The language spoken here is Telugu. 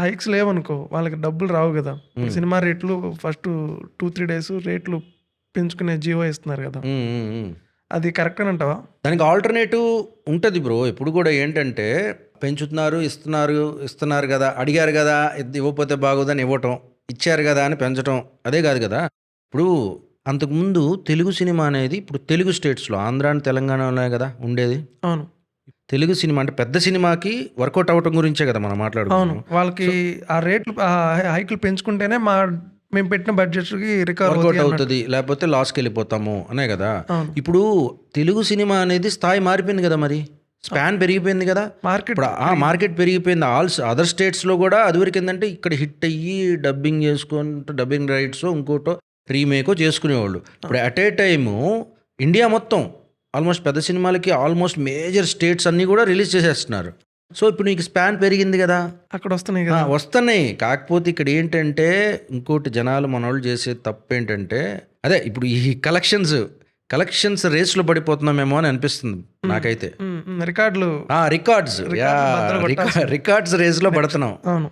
హైక్స్ లేవనుకో వాళ్ళకి డబ్బులు రావు కదా. ఇప్పుడు సినిమా రేట్లు ఫస్ట్ టూ త్రీ డేస్ రేట్లు పెంచుకునే జియో ఇస్తున్నారు కదా. అది కరెక్ట్ అని అంటావా? దానికి ఆల్టర్నేటివ్ ఉంటుంది బ్రో. ఎప్పుడు కూడా ఏంటంటే పెంచుతున్నారు ఇస్తున్నారు ఇస్తున్నారు కదా అడిగారు కదా ఇవ్వకపోతే బాగోదని ఇవ్వటం ఇచ్చారు కదా అని పెంచటం అదే కాదు కదా. ఇప్పుడు అంతకుముందు తెలుగు సినిమా అనేది ఇప్పుడు తెలుగు స్టేట్స్లో ఆంధ్ర అండ్ తెలంగాణలోనే కదా ఉండేది. అవును. తెలుగు సినిమా అంటే పెద్ద సినిమాకి వర్కౌట్ అవ్వటం గురించే కదా మనం అవును. మాట్లాడుకున్నాం వాళ్ళకి ఆ రేట్లు హైక్లు పెంచుకుంటేనే మా మేము పెట్టిన బడ్జెట్కి రికవర్ వర్కౌట్ అవుతుంది లేకపోతే లాస్కి వెళ్ళిపోతాము అనే కదా. ఇప్పుడు తెలుగు సినిమా అనేది స్థాయి మారిపోయింది కదా మరి. స్పాన్ పెరిగిపోయింది కదా. మార్కెట్ ఆ మార్కెట్ పెరిగిపోయింది. ఆల్ అదర్ స్టేట్స్లో కూడా అదివరకు ఏంటంటే ఇక్కడ హిట్ అయ్యి డబ్బింగ్ చేసుకుంటూ డబ్బింగ్ రైట్స్ ఇంకోటో రీమేకో చేసుకునేవాళ్ళు. ఇప్పుడు అట్ ఏ టైము ఇండియా మొత్తం ఆల్మోస్ట్ పెద్ద సినిమాలకి ఆల్మోస్ట్ మేజర్ స్టేట్స్ అన్నీ కూడా రిలీజ్ చేసేస్తున్నారు. సో ఇప్పుడు నీకు స్పాన్ పెరిగింది కదా? అక్కడ వస్తున్నాయి కదా? వస్తున్నాయి. కాకపోతే ఇక్కడ ఏంటంటే ఇంకోటి జనాలు మనోళ్ళు చేసే తప్పు ఏంటంటే అదే ఇప్పుడు ఈ కలెక్షన్స్ కలెక్షన్స్ రేస్లో పడిపోతున్నామేమో అని అనిపిస్తుంది నాకైతే. రికార్డులు. ఆ రికార్డ్స్. రికార్డ్స్ రేస్లో పడుతున్నాం.